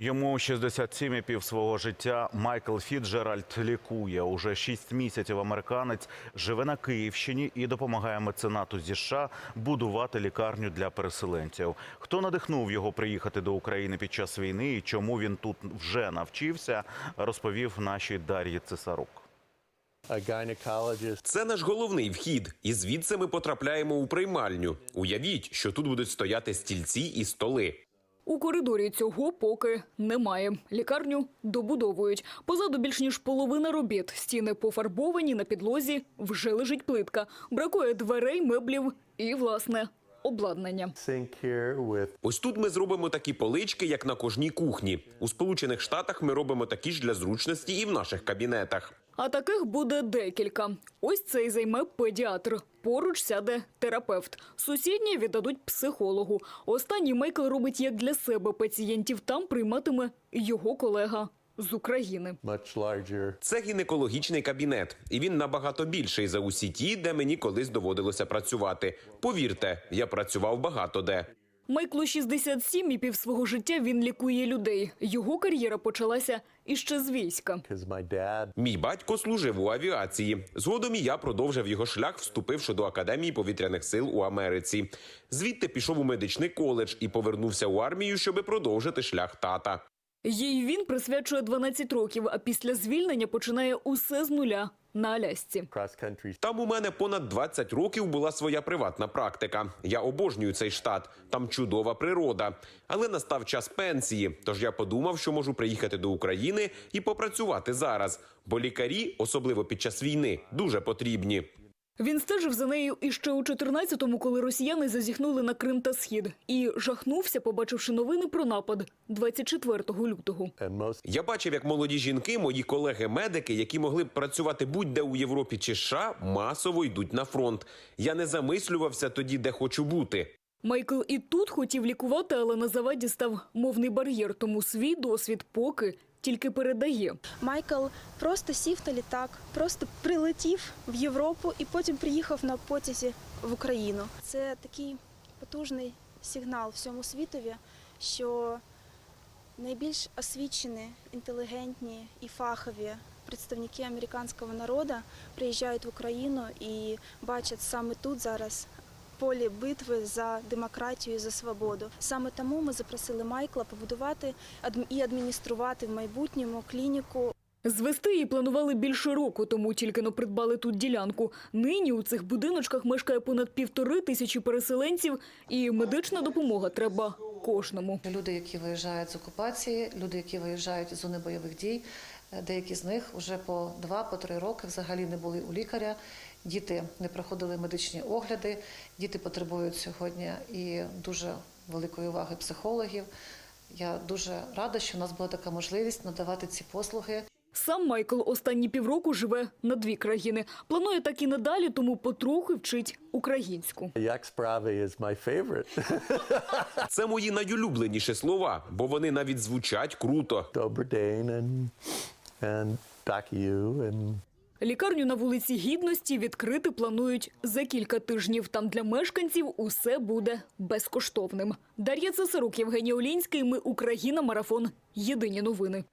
Йому 67 і пів свого життя. Майкл Фіджеральд лікує. Уже 6 місяців американець живе на Київщині і допомагає меценату зі США будувати лікарню для переселенців. Хто надихнув його приїхати до України під час війни і чому він тут вже навчився, розповів нашій Дар'ї Цесарук. Це наш головний вхід, і звідси ми потрапляємо у приймальню. Уявіть, що тут будуть стояти стільці і столи. У коридорі цього поки немає. Лікарню добудовують. Позаду більш ніж половина робіт. Стіни пофарбовані, на підлозі вже лежить плитка. Бракує дверей, меблів і, власне, обладнання. Ось тут ми зробимо такі полички, як на кожній кухні. У Сполучених Штатах ми робимо такі ж для зручності і в наших кабінетах. А таких буде декілька. Ось цей займе педіатр. Поруч сяде терапевт. Сусідні віддадуть психологу. Останній Майкл робить як для себе. Пацієнтів там прийматиме його колега з України. Це гінекологічний кабінет, і він набагато більший за усі ті, де мені колись доводилося працювати. Повірте, я працював багато де. Майклу 67 і пів свого життя він лікує людей. Його кар'єра почалася іще з війська. Мій батько служив у авіації. Згодом і я продовжив його шлях, вступивши до Академії повітряних сил у Америці. Звідти пішов у медичний коледж і повернувся у армію, щоби продовжити шлях тата. Їй він присвячує 12 років, а після звільнення починає усе з нуля на Алясці. Там у мене понад 20 років була своя приватна практика. Я обожнюю цей штат. Там чудова природа. Але настав час пенсії. Тож я подумав, що можу приїхати до України і попрацювати зараз. Бо лікарі, особливо під час війни, дуже потрібні. Він стежив за нею іще у 14-му, коли росіяни зазіхнули на Крим та Схід. І жахнувся, побачивши новини про напад 24 лютого. Я бачив, як молоді жінки, мої колеги-медики, які могли б працювати будь-де у Європі чи США, масово йдуть на фронт. Я не замислювався тоді, де хочу бути. Майкл і тут хотів лікувати, але на заваді став мовний бар'єр, тому свій досвід поки тільки передає. Майкл просто сів на літак, просто прилетів в Європу і потім приїхав на потязі в Україну. Це такий потужний сигнал всьому світові, що найбільш освічені, інтелігентні і фахові представники американського народу приїжджають в Україну і бачать саме тут зараз. Полі битви за демократію і за свободу. Саме тому ми запросили Майкла побудувати і адмініструвати в майбутньому клініку Звести її планували більше року, тому тільки но придбали тут ділянку. Нині у цих будиночках мешкає понад півтори тисячі переселенців, і медична допомога треба кожному. Люди, які виїжджають з окупації, люди, які виїжджають з зони бойових дій, деякі з них вже по два, по три роки взагалі не були у лікаря. Діти не проходили медичні огляди. Діти потребують сьогодні і дуже великої уваги психологів. Я дуже рада, що у нас була така можливість надавати ці послуги. Сам Майкл останні півроку живе на дві країни. Планує так і надалі, тому потрохи вчить українську. Як справи is my favorite. Це мої найулюбленіші слова, бо вони навіть звучать круто. Добрий день and, back you and Лікарню на вулиці Гідності відкрити планують за кілька тижнів. Там для мешканців усе буде безкоштовним. Дар'я Цесарук, Євгеній Олінський. Ми Україна. Марафон. Єдині новини.